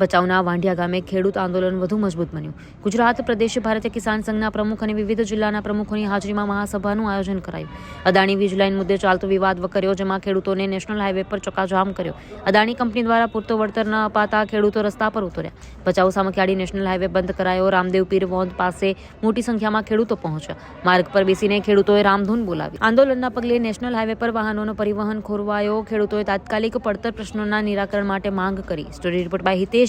ભચાઉના વાંઢિયા ગામે ખેડૂત આંદોલન વધુ મજબૂત બન્યું. ગુજરાત, પ્રદેશ, ભારતીય કિસાન સંઘના પ્રમુખ અને વિવિધ જિલ્લાના પ્રમુખોની હાજરીમાં મહાસભાનું આયોજન કરાયું. અદાણી વીજ લાઇન મુદ્દે ચાલતો વિવાદ વકર્યો, જેમાં ખેડૂતોને નેશનલ હાઈવે પર ચક્કાજામ કર્યો. અદાણી કંપની દ્વારા પૂરતો વળતર ન અપાતા ખેડૂતો રસ્તા પર ઉતર્યા. ભચાઉ સામખિયાળી નેશનલ હાઈવે બંધ કરાયો, રામદેવ પીર વોંધ પાસે મોટી સંખ્યામાં ખેડૂતો પહોંચ્યા. માર્ગ પર બેસીને ખેડૂતોએ રામધૂન બોલાવી. આંદોલનના પગલે નેશનલ હાઈવે પર વાહનોનો પરિવહન ખોરવાયો. ખેડૂતોએ તાત્કાલિક પડતર પ્રશ્નોના નિરાકરણ માટે માંગ કરી. Story report by Hitesh